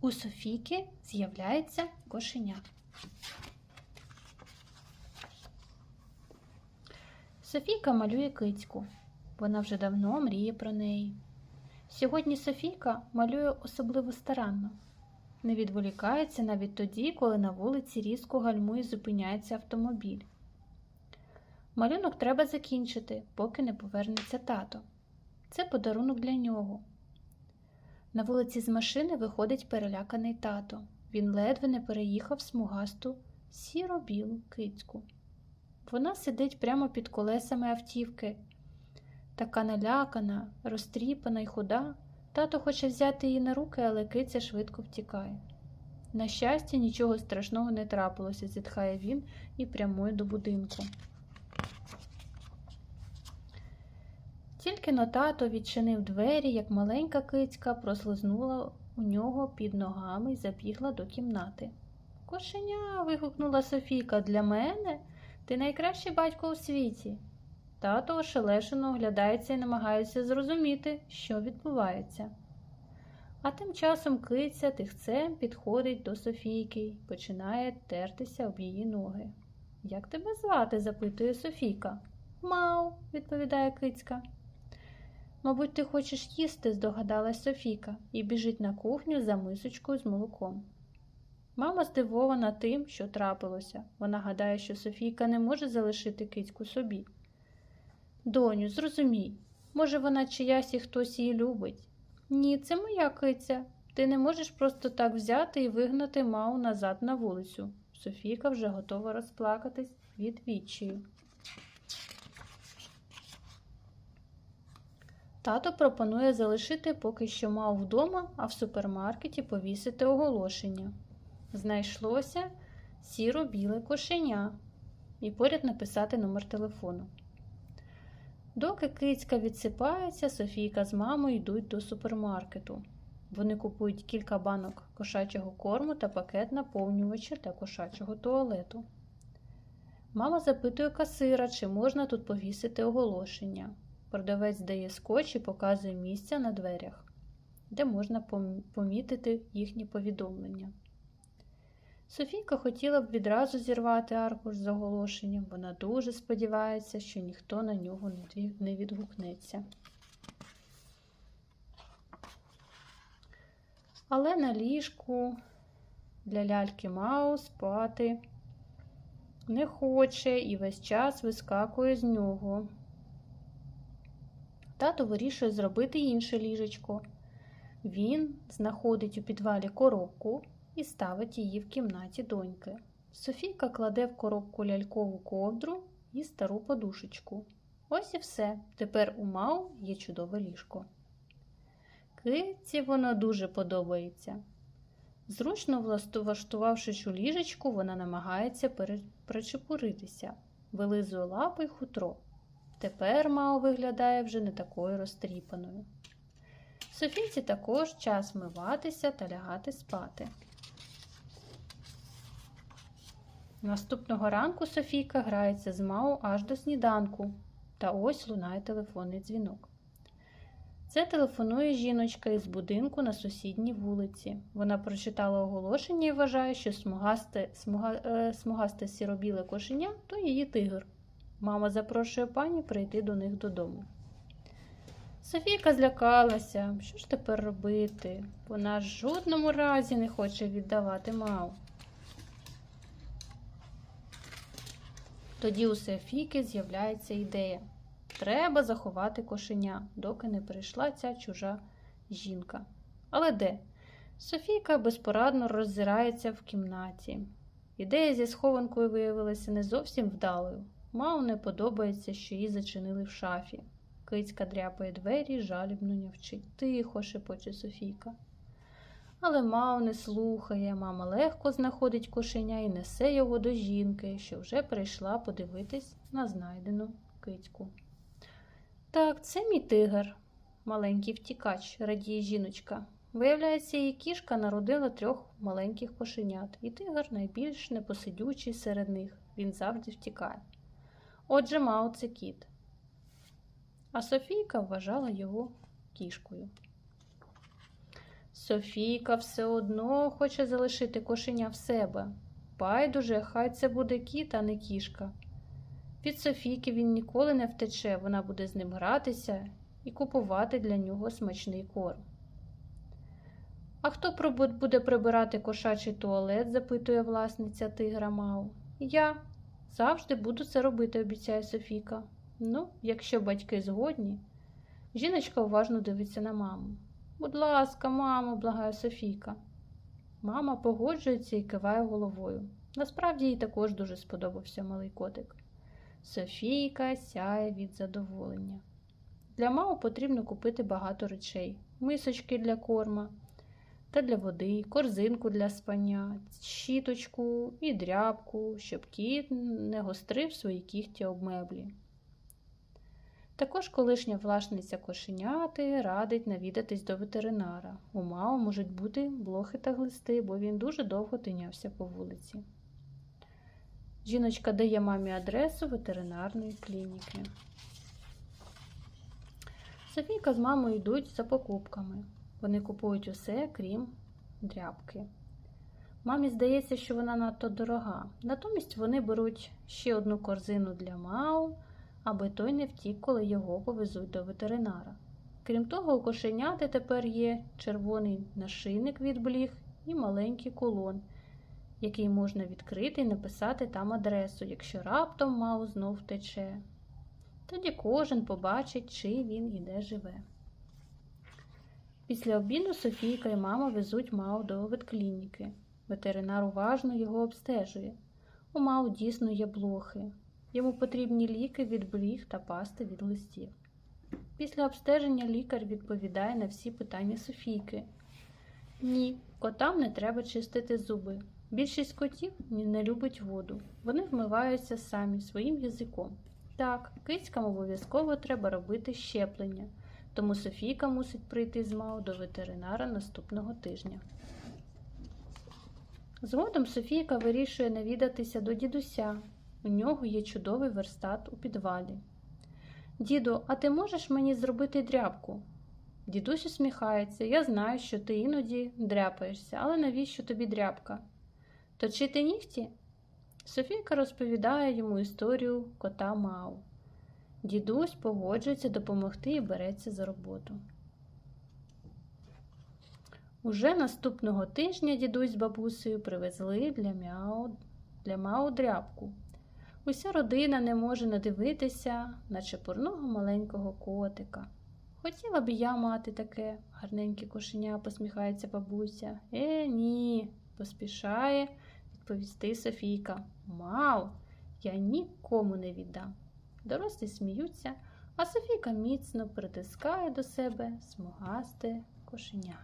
У Софійки з'являється кошеня. Софійка малює кицьку. Вона вже давно мріє про неї. Сьогодні Софійка малює особливо старанно. Не відволікається навіть тоді, коли на вулиці різко гальмує зупиняється автомобіль. Малюнок треба закінчити, поки не повернеться тато. Це подарунок для нього. На вулиці з машини виходить переляканий тато. Він ледве не переїхав смугасту сіро-білу кицьку. Вона сидить прямо під колесами автівки. Така налякана, розтріпана й худа. Тато хоче взяти її на руки, але киця швидко втікає. На щастя, нічого страшного не трапилося, зітхає він і прямує до будинку. Тільки но тато відчинив двері, як маленька кицька прослизнула у нього під ногами і забігла до кімнати. Кошеня. вигукнула Софійка, для мене? Ти найкращий батько у світі. Тато ошелешено оглядається і намагається зрозуміти, що відбувається. А тим часом киця тихцем підходить до Софійки і починає тертися об її ноги. Як тебе звати? запитує Софійка. Мау, відповідає кицька. Мабуть, ти хочеш їсти, здогадалась Софійка, і біжить на кухню за мисочкою з молоком. Мама здивована тим, що трапилося. Вона гадає, що Софійка не може залишити кицьку собі. Доню, зрозумій, може, вона чиясь і хтось її любить. Ні, це моя киця. Ти не можеш просто так взяти і вигнати мау назад на вулицю. Софійка вже готова розплакатись від відчаю. Тато пропонує залишити поки що мау вдома, а в супермаркеті повісити оголошення. Знайшлося сіро-біле кошеня і поряд написати номер телефону. Доки кицька відсипається, Софійка з мамою йдуть до супермаркету. Вони купують кілька банок кошачого корму та пакет наповнювача для кошачого туалету. Мама запитує касира, чи можна тут повісити оголошення. Продавець дає скотч і показує місця на дверях, де можна помітити їхні повідомлення. Софійка хотіла б відразу зірвати аркуш з оголошенням. Вона дуже сподівається, що ніхто на нього не відгукнеться. Але на ліжку для ляльки Мау спати не хоче і весь час вискакує з нього. Тато вирішує зробити інше ліжечко. Він знаходить у підвалі коробку і ставить її в кімнаті доньки. Софійка кладе в коробку лялькову ковдру і стару подушечку. Ось і все. Тепер у Мау є чудове ліжко. Киці воно дуже подобається. Зручно влаштувавшись у ліжечку, вона намагається причепуритися, вилизує лапи й хутро. Тепер Мао виглядає вже не такою розтріпаною. Софійці також час миватися та лягати спати. Наступного ранку Софійка грається з Мао аж до сніданку, та ось лунає телефонний дзвінок. Це телефонує жіночка із будинку на сусідній вулиці. Вона прочитала оголошення і вважає, що смугасте, смуга, е, смугасте сіробіле кошеня то її тигр. Мама запрошує пані прийти до них додому. Софійка злякалася. Що ж тепер робити? Вона в жодному разі не хоче віддавати мау. Тоді у Софійки з'являється ідея. Треба заховати кошеня, доки не прийшла ця чужа жінка. Але де? Софійка безпорадно роззирається в кімнаті. Ідея зі схованкою виявилася не зовсім вдалою. Мау не подобається, що її зачинили в шафі. Кицька дряпає двері, жалібно нявчить. Тихо, шепоче Софійка. Але Мау не слухає, мама легко знаходить кошеня і несе його до жінки, що вже прийшла подивитись на знайдену кицьку. Так, це мій тигр, маленький втікач, радіє жіночка. Виявляється, її кішка народила трьох маленьких кошенят, і тигр найбільш непосидючий серед них. Він завжди втікає. Отже, Мао це кіт. А Софійка вважала його кішкою. Софійка все одно хоче залишити кошеня в себе. Байдуже, хай це буде кіт, а не кішка. Від Софійки він ніколи не втече, вона буде з ним гратися і купувати для нього смачний корм. А хто буде прибирати кошачий туалет? запитує власниця тигра Мау. Я завжди буду це робити, обіцяє Софійка. Ну, якщо батьки згодні. Жіночка уважно дивиться на маму. Будь ласка, мамо, благає Софійка. Мама погоджується і киває головою. Насправді їй також дуже сподобався малий котик. Софійка сяє від задоволення. Для маму потрібно купити багато речей: мисочки для корма та для води, корзинку для спання, щіточку і дрябку, щоб кіт не гострив свої кігті об меблі. Також колишня власниця кошеняти радить навідатись до ветеринара. У Мао можуть бути блохи та глисти, бо він дуже довго тинявся по вулиці. Жіночка дає мамі адресу ветеринарної клініки. Софійка з мамою йдуть за покупками. Вони купують усе, крім дрябки. Мамі здається, що вона надто дорога. Натомість вони беруть ще одну корзину для Мау, аби той не втік, коли його повезуть до ветеринара. Крім того, у кошеняти тепер є червоний нашийник від бліг і маленький кулон, який можна відкрити і написати там адресу, якщо раптом Мау знов втече. Тоді кожен побачить, чи він і де живе. Після обіду Софійка і мама везуть Мау до ветклініки. Ветеринар уважно його обстежує. У Мау дійсно є блохи. Йому потрібні ліки від бліг та пасти від листів. Після обстеження лікар відповідає на всі питання Софійки. Ні, котам не треба чистити зуби. Більшість котів не любить воду. Вони вмиваються самі своїм язиком. Так, кицькам обов'язково треба робити щеплення, тому Софійка мусить прийти з Мау до ветеринара наступного тижня. Згодом Софійка вирішує навідатися до дідуся. У нього є чудовий верстат у підвалі. Діду, а ти можеш мені зробити дрябку? Дідусь усміхається. Я знаю, що ти іноді дряпаєшся, але навіщо тобі дрябка? Точити нігті? Софійка розповідає йому історію кота Мау. Дідусь погоджується допомогти і береться за роботу. Уже наступного тижня дідусь з бабусею привезли для Мяу, для Мау дрябку. Уся родина не може надивитися на чепурного маленького котика. Хотіла б я мати таке гарненьке кошеня, посміхається бабуся. Е, ні, поспішає відповісти Софійка. Мау, я нікому не віддам. Дорослі сміються, а Софійка міцно притискає до себе смугасте кошеня.